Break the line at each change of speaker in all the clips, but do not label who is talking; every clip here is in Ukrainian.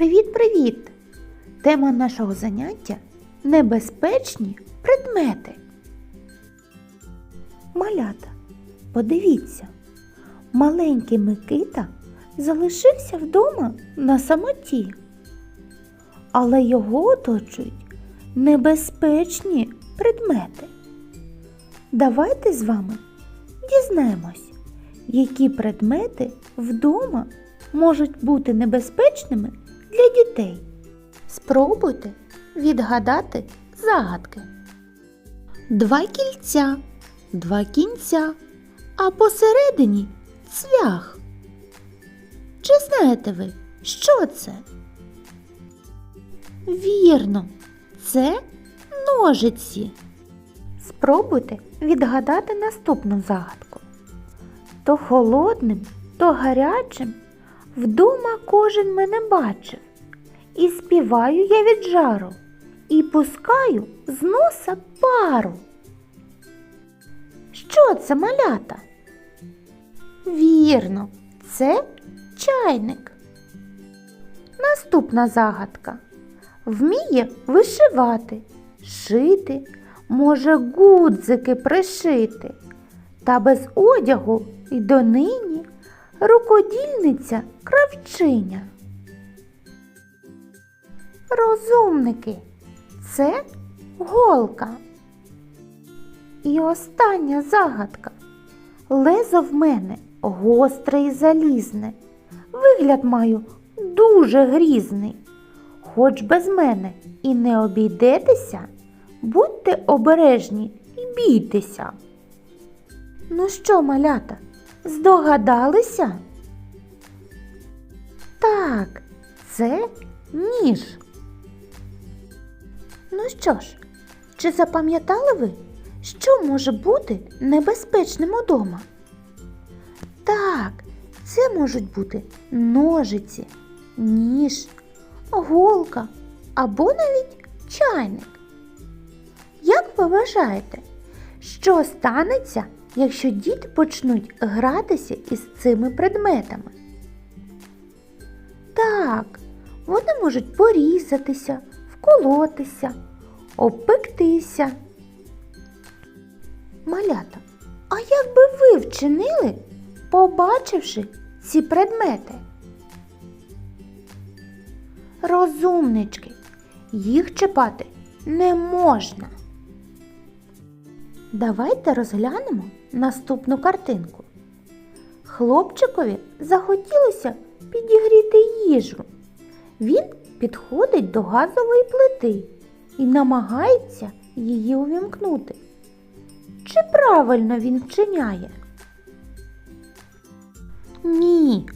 Привіт-привіт! Тема нашого заняття небезпечні предмети. Малята, подивіться, маленький Микита залишився вдома на самоті, але його оточують небезпечні предмети. Давайте з вами дізнаємось, які предмети вдома можуть бути небезпечними для дітей. Спробуйте відгадати загадки. Два кільця, два кінця, а посередині цвях. Чи знаєте ви, що це? Вірно, це ножиці. Спробуйте відгадати наступну загадку. То холодним, то гарячим вдома кожен мене бачив. І співаю я від жару, і пускаю з носа пару. Що це малята? Вірно, це чайник. Наступна загадка. Вміє вишивати, шити, може гудзики пришити. Та без одягу й донині рукодільниця кравчиня. Розумники, це голка. І остання загадка. Лезо в мене гостре і залізне. Вигляд маю дуже грізний. Хоч без мене і не обійдетеся, будьте обережні і бійтеся. Ну що, малята, здогадалися? Так, це ніж. Ну що ж, чи запам'ятали ви, що може бути небезпечним удома? Так, це можуть бути ножиці, ніж, голка або навіть чайник. Як ви вважаєте, що станеться, якщо діти почнуть гратися із цими предметами? Так, вони можуть порізатися, вколотися, обпектися. Малята, а як би ви вчинили, побачивши ці предмети? Розумнички, їх чіпати не можна. Давайте розглянемо наступну картинку. Хлопчикові захотілося підігріти їжу. Він підходить до газової плити і намагається її увімкнути. Чи правильно він вчиняє? Ні.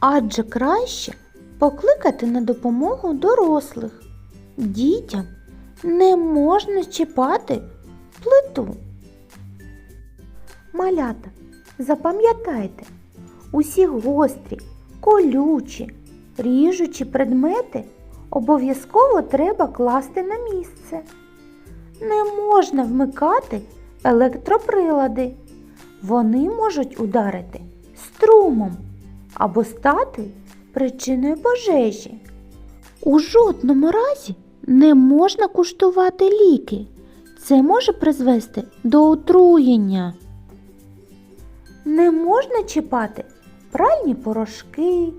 Адже краще покликати на допомогу дорослих. Дітям не можна чіпати плиту. Малята, запам'ятайте, усі гострі, колючі, ріжучі предмети обов'язково треба класти на місце. Не можна вмикати електроприлади. Вони можуть ударити струмом або стати причиною пожежі. У жодному разі не можна куштувати ліки. Це може призвести до отруєння. Не можна чіпати пральні порошки,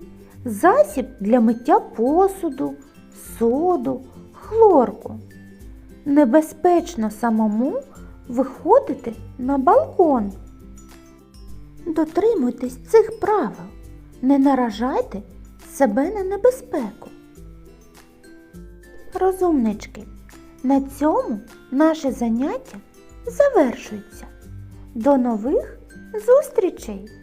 засіб для миття посуду, соду, хлорку. Небезпечно самому виходити на балкон. Дотримуйтесь цих правил, не наражайте себе на небезпеку. Розумнички, на цьому наше заняття завершується. До нових зустрічей!